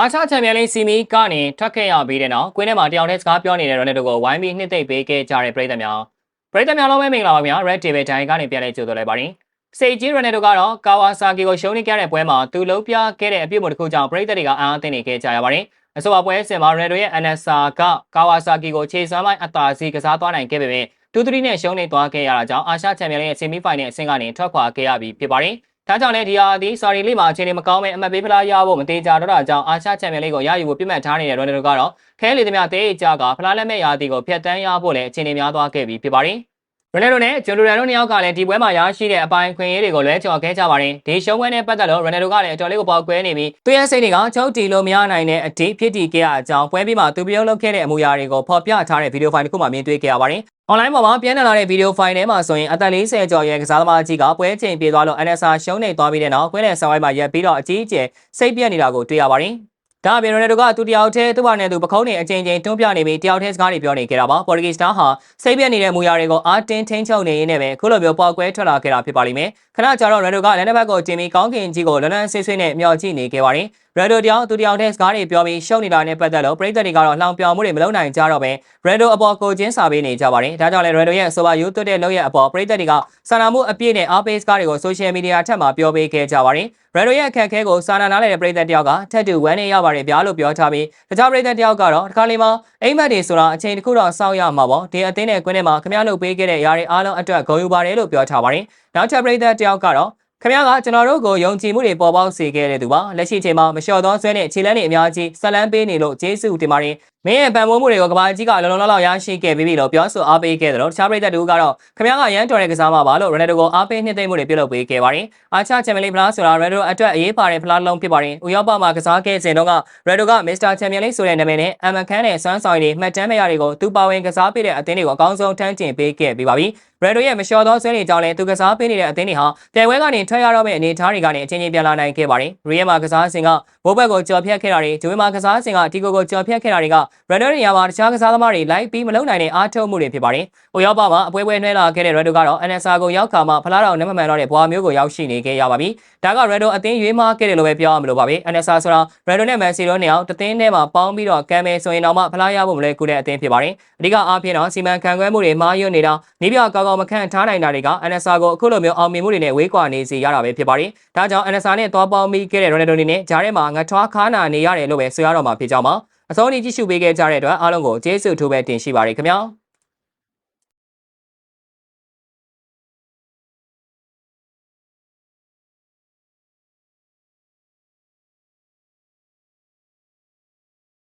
အာချာချန်ပီယံလိစီမီကနေထွက်ခဲ့ရပြီးတဲ့နောက်ကွင်းထဲမှာတယောက်တည်းစကားပြောနေတဲ့ရိုနယ်ဒိုကိုဝိုင်းပြီးနှစ်သိမ့်ပေးခဲ့ကြတဲ့ပရိသတ်များပရိသတ်များလုံးပဲမင်္ဂလာပါခင်ဗျာ Red Table တိုင်းကနေပြန်လဲကြိုဆိုလိုက်ပါတယ်စေဂျီရိုနယ်ဒိုကတော့ကာဝါဆာကီကိုရှုံးနေခဲ့တဲ့ပွဲမှာသူလုံးပြခဲ့တဲ့အပြုတ်မှုတစ်ခုကြောင့်ပရိသတ်တွေကအားအသင့်နေခဲ့ကြရပါတယ်အဆိုပါပွဲစဉ်မှာရိုနယ်ဒိုရဲ့ NSA ကကာဝါဆာကီကိုခြေစွမ်းပိုင်းအသာစီကစားသွားနိုင်ခဲ့ပေမဲ့တူတူရီနဲ့ရှုံးနေသွားခဲ့ရတာကြောင့်အာရှချန်ပီယံလိရဲ့ဆီမီဖိုင်နယ်အဆင့်ကနေထွက်ခွာခဲ့ရပြီးဖြစ်ပါတယ်။ ဒါကြောင့်လည်းဒီဟာဒီဆော်ရီလေးမှာအခြေအနေမကောင်းမဲ့အမှတ်ပေးဖလားရဖို့မသေးကြတော့တာကြောင့်အာရှချန်ပီယံလိကိုရယူဖို့ပြတ်မှတ်ထားနေတဲ့ရိုနယ်ဒိုကတော့ခဲလေသမျှတေးကြကဖလားလက်မဲ့ရာသီကိုဖျက်တမ်းရဖို့လည်းအခြေအနေများသွားခဲ့ပြီးဖြစ်ပါတယ်။ ရိုနယ်ဒိုနဲ့ဂျိုလိုရန်တို့နှစ်ယောက်ကလည်းဒီပွဲမှာရရှိတဲ့အပိုင်းခွင့်ရေးတွေကိုလွဲချော်ခဲ့ကြပါတယ်။ဒီရှုံးပွဲနဲ့ပတ်သက်လို့ရိုနယ်ဒိုကလည်းအတော်လေးကိုပေါက်ကွဲနေပြီးသူရဲ့စိတ်တွေကချုပ်တီလို့မရနိုင်တဲ့အထိဖြစ်တည်ခဲ့ရအကြောင်းပွဲပြီးမှသူပြုံးလုပ်ခဲ့တဲ့အမူအရာတွေကိုဖော်ပြထားတဲ့ဗီဒီယိုဖိုင်တစ်ခုမှမြင်တွေ့ခဲ့ရပါတယ်။ online ပေါ်မှာပြန်လာတဲ့ဗီဒီယိုဖိုင်ထဲမှာဆိုရင်အသက်40ကျော်ရဲ့ကစားသမားကြီးကပွဲချိန်ပြေသွားလို့ NSA ရှုံးနေသွားပြီးတဲ့နောက်ပွဲနဲ့ဆောင်းဝိုင်းမှာရပ်ပြီးတော့အကြီးအကျယ်စိတ်ပြက်နေတာကိုတွေ့ရပါတယ်။ ဒါအပြင်ရိုနယ်ဒိုကသူတယောက်တည်းသူ့ဘာနဲ့သူပခုံးနေအချိန်ချင်းတွန်းပြနေပြီးတယောက်တည်းစကားတွေပြောနေခဲ့တာပါ။ပေါ်တူဂီစတာဟာစိတ်ပြက်နေတဲ့မူရာတွေကိုအာတင်းထိန်းချုပ်နေရင်းနဲ့ပဲခုလိုမျိုးပေါက်ကွဲထွက်လာခဲ့တာဖြစ်ပါလိမ့်မယ်။ခဏကြာတော့ရိုနယ်ဒိုကလက်နက်ဘက်ကိုတင်ပြီးကောင်းကင်ကြီးကိုလွန်းလွန်းဆေးဆေးနဲ့မျှော်ကြည့်နေခဲ့ပါတယ်။ ရန်ဒိုတယောက်သူတယောက်တည်းစကားတွေပြောပြီးရှုံနေတာနဲ့ပတ်သက်လို့ပရိသတ်တွေကတော့လှောင်ပြောင်မှုတွေမလုပ်နိုင်ကြတော့ပဲရန်ဒိုအပေါ်ကိုချင်းစာပေးနေကြပါတယ်။ဒါကြောင့်လည်းရန်ဒိုရဲ့ဆိုပါယူသွတ်တဲ့လောက်ရဲ့အပေါ်ပရိသတ်တွေကစာနာမှုအပြည့်နဲ့အားပေးစကားတွေကိုဆိုရှယ်မီဒီယာထက်မှာပြောပေးခဲ့ကြပါတယ်။ရန်ဒိုရဲ့အခက်အခဲကိုစာနာနားလည်တဲ့ပရိသတ်တယောက်ကထက်တူဝမ်းနေရပါတယ်ဗျာလို့ပြောထားပြီးတခြားပရိသတ်တယောက်ကတော့ဒီခါလေးမှာအိမ်မက်တွေဆိုတာအချိန်တစ်ခုတော့စောင့်ရမှာပေါ့ဒီအသင်းနဲ့ကွင်းထဲမှာခမရလုပ်ပေးခဲ့တဲ့ຢာတွေအားလုံးအတွက်ဂုဏ်ယူပါတယ်လို့ပြောထားပါတယ်။နောက်ထပ်ပရိသတ်တယောက်ကတော့ ခင်ဗျားကကျွန်တော်တို့ကိုယုံကြည်မှုတွေပေါ်ပေါက်စေခဲ့တဲ့သူပါလက်ရှိချိန်မှာမလျှော်သောဆွဲနဲ့ခြေလန်းတွေအများကြီးဆက်လန်းပေးနေလို့ကျေးဇူးတင်ပါတယ် မင်းရဲ့ပံ့ပိုးမှုတွေကိုကဘာကြီးကလုံလုံလောက်လောက်ရရှိခဲ့ပြီးပြီလို့ပြောဆိုအားပေးခဲ့တယ်လို့တခြားပရိသတ်တို့ကတော့ခင်ဗျားကရန်တော်တဲ့ကစားမှာပါလို့ရိုနယ်ဒိုကိုအားပေးနှစ်သိမ့်မှုတွေပြုလုပ်ပေးခဲ့ပါတယ်အာချချန်ပီယံလိဖလားဆိုတာရိုနယ်ဒိုအတွက်အရေးပါတဲ့ဖလားလုံးဖြစ်ပါတယ်ဥရောပမှာကစားခဲ့စဉ်တုန်းကရိုနယ်ဒိုကမစ္စတာချန်ပီယံလိဆိုတဲ့နာမည်နဲ့အမန်ခန်းနဲ့စွမ်းဆောင်ရည်တွေမှတ်တမ်းမရတွေကိုသူပါဝင်ကစားပေးတဲ့အသင်းတွေကိုအကောင်းဆုံးထမ်းကျင်ပေးခဲ့ပြီးပါပြီရန်ဒိုရဲ့မလျှော်သောဆွဲနေကြောင်းလည်းသူကစားပေးနေတဲ့အသင်းတွေဟာပြိုင်ပွဲကနေထွက်ရတော့မယ့်အနေအထားတွေကနေအချင်းချင်းပြန်လာနိုင်ခဲ့ပါတယ်။ရီယယ်မှာကစားစဉ်ကဘိုးဘက်ကိုကြော်ဖြတ်ခဲ့တာတွေဂျိုဝင်းမှာကစားစဉ်ကဒီကိုကိုကြော်ဖြတ်ခဲ့တာတွေကရန်ဒိုနေရာမှာတခြားကစားသမားတွေလိုက်ပြီးမလုံနိုင်တဲ့အားထုတ်မှုတွေဖြစ်ပါတယ်။ဟိုရောက်ပါမှာအပွဲပွဲနှဲလာခဲ့တဲ့ရန်ဒိုကတော့ NSA ကိုရောက်ခါမှဖလားတော်နမမှန်တော့တဲ့ဘွာမျိုးကိုရောက်ရှိနေခဲ့ရပါပြီ။ဒါကရန်ဒိုအသင်းရွေးမားခဲ့တယ်လို့ပဲပြောရမလို့ပါပဲ။ NSA ဆိုတာရန်ဒိုနဲ့မန်စီလိုနေအောင်တသင်းထဲမှာပေါင်းပြီးတော့ကမ်းမယ်ဆိုရင်တော့မှဖလားရဖို့မလဲကူတဲ့အသင်းဖြစ်ပါတယ်။အဓိကအားဖြင့်တော့စီမံခန့်ခွဲမှုတွေမှားယွင်းနေတာနေပြကောင်းကောင်းမခန့်ထားနိုင်တာတွေက NSA ကိုအခုလိုမျိုးအောင်မြင်မှုတွေနဲ့ဝေးကွာနေစေရတာပဲဖြစ်ပါတယ်။ဒါကြောင့် NSA နဲ့သွားပေါင်းပြီးခဲ့တဲ့ Ronaldo အနေနဲ့ဂျားထဲမှာငထွားခါနာနေရတယ်လို့ပဲဆိုရတော့မှာဖြစ်ကြောင်းပါ။ အစောနေ့ကြည့်ရှုပေးခဲ့ကြတဲ့အတွက်အားလုံးကိုကျေးဇူးထူးပဲတင်ရှိပါရခင်ဗျာ။